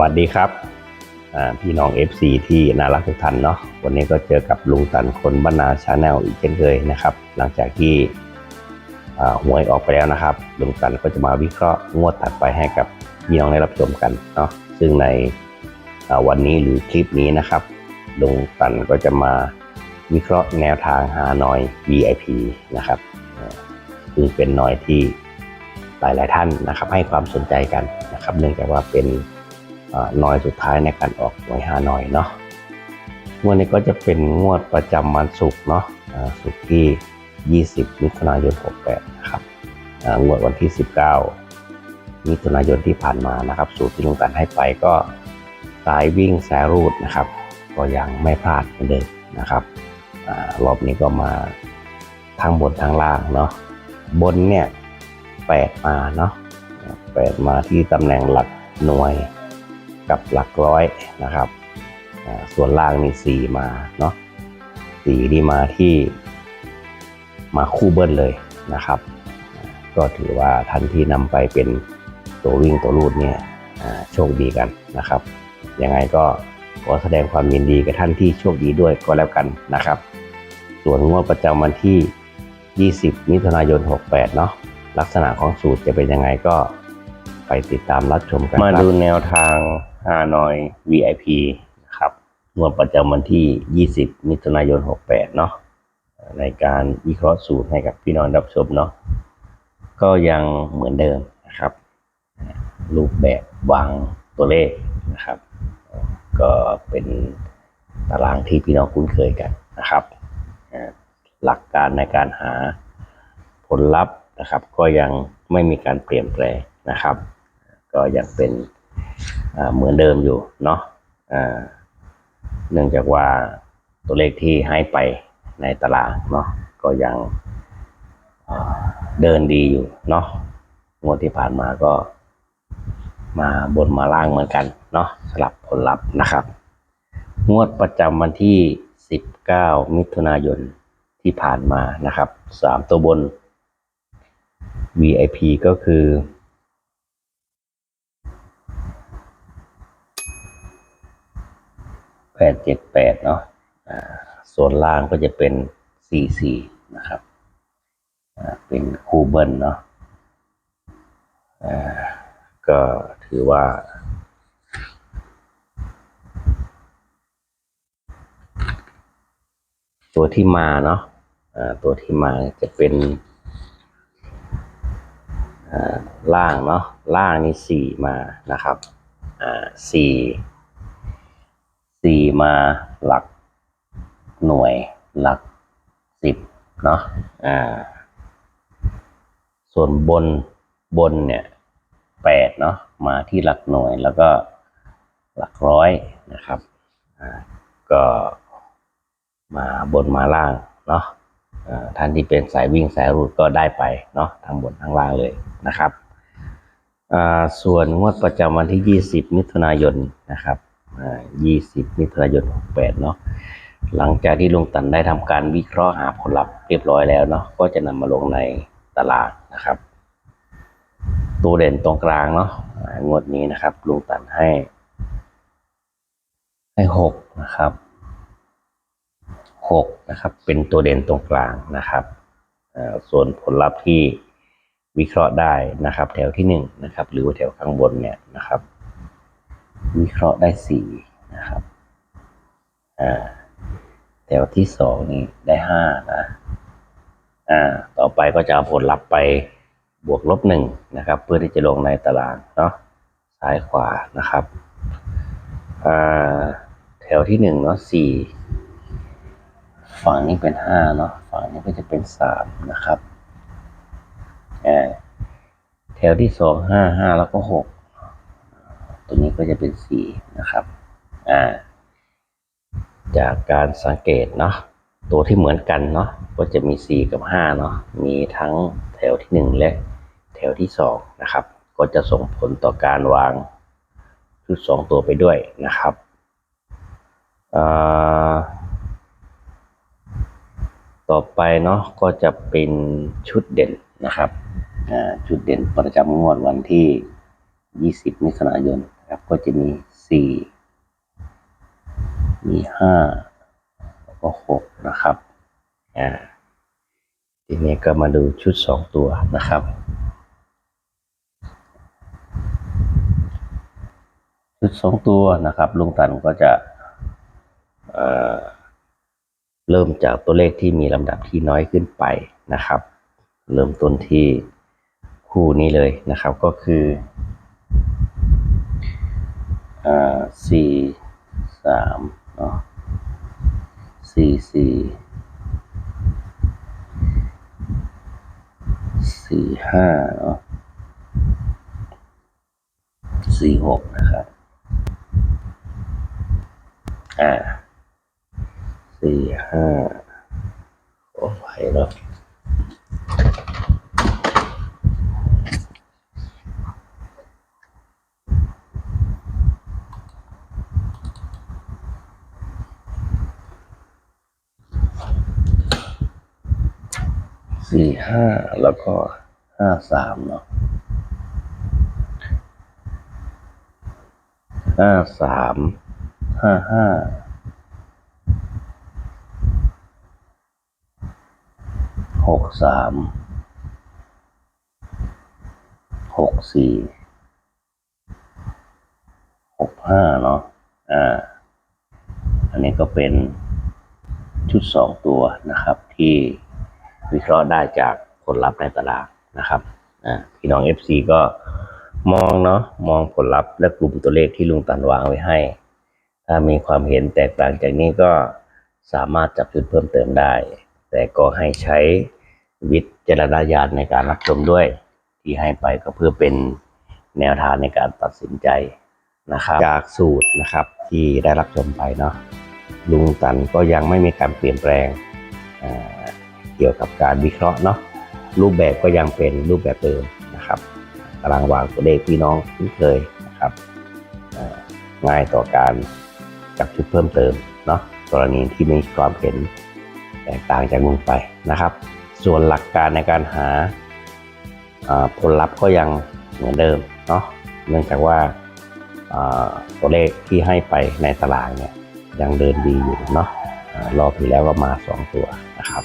วัสดีครับพี่น้อง FC ที่น่ารักทุกท่านเนาะวันนี้ก็เจอกับลุงตันคนบ้านนาชาแนลอีกเช่นเคยนะครับ หลังจากที่หวยออกไปแล้วนะครับลุงตันก็จะมาวิเคราะห์งวดถัดไปให้กับพี่น้องได้รับชมกันเนาะซึ่งในวันนี้หรือคลิปนี้นะครับลุงตันก็จะมาวิเคราะห์แนวทางหาหน่อย VIP นะครับซึ่งเป็นหน่อยที่หลาย ๆ ท่านนะครับ ให้ความสนใจกันนะครับ เนื่องจากว่าเป็น หน่อยสุดท้ายในการออกหน่วยหาหน่อยเนาะงวดนี้ก็จะเป็นงวดประจำวันศุกร์เนาะศุกร์ที่ 20 มิถุนายน 68 นะครับงวดวันที่ 19 มิถุนายนที่ผ่านมานะครับ สูตรที่ลุงตันให้ไปก็สายวิ่งสายรูดนะครับ ก็ยังไม่พลาดเหมือนเดิมนะครับอรอบนี้ก็มาทางบนทางล่างเนาะบนเนี่ย8มาเนาะ8มาที่ตำแหน่งหลักหน่วย กับหลักร้อยนะครับ ส่วนล่างมีสี่มาเนาะสี่นี่มาที่มาคู่เบิ้ลเลยนะครับ ก็ถือว่าท่านที่นำไปเป็นตัววิ่งตัวรูดเนี่ยโชคดีกันนะครับ ยังไงก็ขอแสดงความยินดีกับท่านที่โชคดีด้วยก็แล้วกันนะครับ ส่วนงวดประจำวันที่ 20 มิถุนายน 68 เนาะลักษณะของสูตรจะเป็นยังไงก็ไปติดตามรับชมกันมาดูแนวทาง ฮานอย VIP นะครับงวดประจำวันที่ 20 มิถุนายน 68 เนาะในการวิเคราะห์สูตรให้กับพี่น้องรับชมเนาะก็ยังเหมือนเดิมนะครับ รูปแบบวางตัวเลขนะครับ ก็เป็นตารางที่พี่น้องคุ้นเคยกันนะครับหลักการในการหาผลลัพธ์นะครับ ก็ยังไม่มีการเปลี่ยนแปลงนะครับ ก็ยังเป็น เหมือนเดิมอยู่เนาะเนื่องจากว่าตัวเลขที่ให้ไปในตารางเนาะก็ยังเดินดีอยู่เนาะงวดที่ผ่านมาก็มาบนมาล่างเหมือนกันเนาะสลับผลลัพธ์นะครับ งวดประจำวันที่ 19 มิถุนายนที่ผ่านมานะครับสามตัวบน VIP ก็คือ แป ดเจ็ดแปดเนาะส่วนล่างก็จะเป็นสี่สี่นะครับเป็นคูเบิลเนาะก็ถือว่า ตัวที่มาเนาะตัวที่มาจะเป็นล่างเนาะล่างนี่สี่มานะครับสี่ สี่มาหลักหน่วยหลักสิบเนาะอ่า ส่วนบนบนเนี่ยแปดเนาะมาที่หลักหน่วยแล้วก็หลักร้อยนะครับอ่าก็มาบนมาล่างเนาะท่านที่เป็นสายวิ่งสายรูดก็ได้ไปเนาะทั้งบนทั้งล่างเลยนะครับ ส่วนงวดประจำวันที่ 20 มิถุนายนนะครับ 20มิถุนายน68เนาะหลังจากที่ลุงตันได้ทำการวิเคราะห์หาผลลัพธ์เรียบร้อยแล้วเนาะก็จะนำมาลงในตารางนะครับ ตัวเด่นตรงกลางเนาะงวดนี้นะครับลุงตันให้ ให้หกนะครับหกนะครับเป็นตัวเด่นตรงกลางนะครับส่วนผลลัพธ์ที่วิเคราะห์ได้นะครับ แถวที่หนึ่งนะครับหรือว่าแถวข้างบนเนี่ยนะครับ วิเคราะห์ได้สี่นะครับอ่าแถวที่สองนี่ได้ห้านะอ่าต่อไปก็จะเอาผลลัพธ์ไปบวกลบหนึ่งนะครับ เพื่อที่จะลงในตารางเนาะซ้ายขวานะครับอ่าแถวที่หนึ่งเนาะสี่ฝั่งนี้เป็นห้าเนาะฝั่งนี้ก็จะเป็นสามนะครับอ่าแถวที่สองห้าห้าแล้วก็หก ตัวนี้ก็จะเป็นสีนะครับอ่าจากการสังเกตเนาะตัวที่เหมือนกันเนาะก็จะมีสี่กับห้าเนาะมีทั้งแถวที่หนึ่งและแถวที่สองนะครับ ก็จะส่งผลต่อการวางชุดสองตัวไปด้วยนะครับต่อไปเนาะก็จะเป็นชุดเด่นนะครับ ชุดเด่นประจำงวดวันที่ 20 มิถุนายน นะครับ ก็จะมี 4 มี 5 แล้วก็ 6 นะครับ อ่า ทีนี้ก็มาดูชุด 2 ตัวนะครับ ชุด 2 ตัวนะครับ ลุงตันก็จะเอ่อเริ่มจากตัวเลขที่มีลำดับที่น้อยขึ้นไปนะครับ เริ่มต้นที่คู่นี้เลยนะครับก็คือ อ่าสี่สามเนาะสี่สี่สี่ห้าเนาะสี่หกนะครับ อ่าสี่ห้าขอไปเนาะ สี่ห้าแล้วก็ห้าสามเนาะห้าสามห้าห้าหกสามหกสี่หกห้าเนาะอ่าอันนี้ก็เป็นชุดสองตัวนะครับที่ วิเคราะห์ได้จากผลลัพธ์ในตารางนะครับพี่น้อง FC ก็มองเนาะมองผลลัพธ์และกลุ่มตัวเลขที่ลุงตันวางไว้ให้ ถ้ามีความเห็นแตกต่างจากนี้ก็สามารถจับจุดเพิ่มเติมได้ แต่ก็ให้ใช้วิจารณญาณในการรับชมด้วย ที่ให้ไปก็เพื่อเป็นแนวทางในการตัดสินใจนะครับ จากสูตรนะครับที่ได้รับชมไปเนาะลุงตันก็ยังไม่มีการเปลี่ยนแปลงอ่า เกี่ยวกับการวิเคราะห์เนาะรูปแบบก็ยังเป็นรูปแบบเดิมนะครับตารางวางตัวเลขพี่น้องคุ้นเคยนะครับง่ายต่อการจับจุดเพิ่มเติมเนาะกรณีที่มีความเห็นแตกต่างจากลุงไปนะครับ ส่วนหลักการในการหาผลลัพธ์ก็ยังเหมือนเดิมเนาะเนื่องจากว่าตัวเลขที่ให้ไปในตารางเนี่ยยังเดินดีอยู่เนาะรอบที่แล้วก็มา 2 ตัวนะครับ